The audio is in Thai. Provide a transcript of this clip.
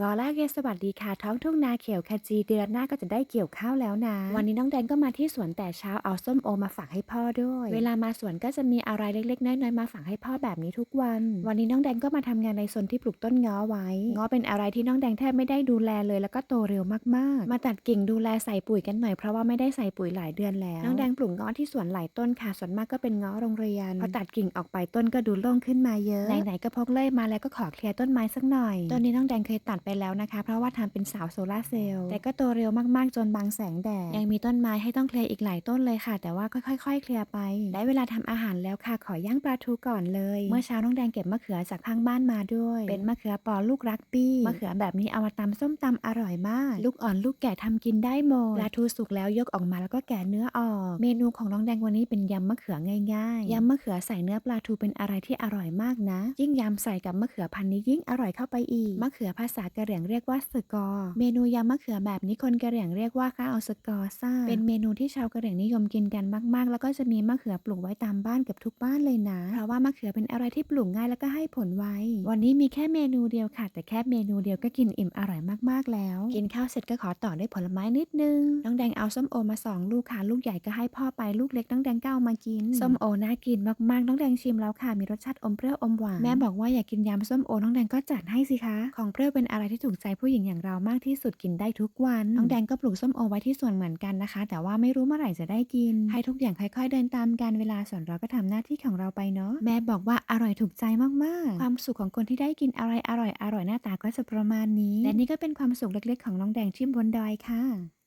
รอแรกเรียนสวัสดีค่ะท้องทุ่งนาเขียวขจีเดือนหน้าก็จะได้เกี่ยวข้าวแล้วนะ วันนี้น้องแดงก็มาที่สวนแต่เช้าเอาส้มโอมาฝากให้พ่อด้วย เวลามาสวนก็จะมีอะไรเล็กๆน้อยๆมาฝากให้พ่อแบบนี้ทุกวัน วันนี้น้องแดงก็มาทำงานในโซนที่ปลูกต้นง้อไว้ง้อเป็นอะไรที่น้องแดงแทบไม่ได้ดูแลเลยแล้วก็โตเร็วมากๆ มาตัดกิ่งดูแลใส่ปุ๋ยกันหน่อยเพราะว่าไม่ได้ใส่ปุ๋ยหลายเดือนแล้วน้องแดงปลูกง้อที่สวนหลายต้นค่ะส่วนมากก็เป็นง้อโรงเรียนพอตัดกิ่งออกไปต้นก็ดูโล่งขึ้นมาเยอะไหนๆก็พกเลื่อยมาแล้วก็ขอเคลียร์ต้นไม้สักหน่อยต้นนี้น้องแดงเคยตัดไปแล้วนะคะ เพราะว่าทำเป็นเสาโซลาร์เซลล์แต่ก็โตเร็วมากๆจนบังแสงแดดยังมีต้นไม้ให้ต้องเคลียร์อีกหลายต้นเลยค่ะ แต่ว่าก็ค่อย ๆ เคลียร์ไป ได้เวลาทำอาหารแล้วค่ะ ขอย่างปลาทูก่อนเลย เมื่อเช้าน้องแดงเก็บมะเขือจากข้างบ้านมาด้วย เป็นมะเขือปอลูกรักปี้มะเขือแบบนี้เอามาตำส้มตำอร่อยมาก ลูกอ่อนลูกแก่ทำกินได้หมดปลาทูสุกแล้วยกออกมาแล้วก็แกะเนื้อออก เมนูของน้องแดงวันนี้เป็นยำมะเขือง่ายๆยำมะเขือใส่เนื้อปลาทูเป็นอะไรที่อร่อยมากนะ ยิ่งยำใส่กับมะเขือพันธุ์นี้ยิ่งอร่อยเข้าไปอีกมะเขือภาษากะเหรี่ยงเรียกว่าสกอ เมนูยำมะเขือแบบนี้คนกะเหรี่ยงเรียกว่าข้าวเอสกอซ่า เป็นเมนูที่ชาวกะเหรี่ยงนิยมกินกันมาก ๆ แล้วก็จะมีมะเขือปลูกไว้ตามบ้านเกือบทุกบ้านเลยนะ เพราะว่ามะเขือเป็นอะไรที่ปลูกง่ายแล้วก็ให้ผลไว วันนี้มีแค่เมนูเดียวค่ะ แต่แค่เมนูเดียวก็กินอิ่มอร่อยมาก ๆ แล้ว กินข้าวเสร็จก็ขอต่อด้วยผลไม้นิดนึง น้องแดงเอาส้มโอมาสองลูกค่ะ ลูกใหญ่ก็ให้พ่อไป ลูกเล็กน้องแดงก็เอามากิน ส้มโอน่ากินมาก ๆ น้องแดงชิมแล้วค่ะ มีรสชาติอมเปรี้ยวอมหวาน แม่บอกว่าอยากกินยำส้มโอ น้องแดงก็จัดให้สิคะ ของเปรี้ยวเป็นอะไรที่ถูกใจผู้หญิงอย่างเรามากที่สุดกินได้ทุกวันน้องแดงก็ปลูกส้มโอไว้ที่สวนเหมือนกันนะคะ แต่ว่าไม่รู้เมื่อไหร่จะได้กิน ให้ทุกอย่างค่อย ๆ เดินตามการเวลาส่วนเราก็ทำหน้าที่ของเราไปเนาะแม่บอกว่าอร่อยถูกใจมากๆ ความสุขของคนที่ได้กินอะไรอร่อยๆหน้าตาก็จะประมาณนี้และนี่ก็เป็นความสุขเล็กๆของน้องแดงที่บนดอยค่ะ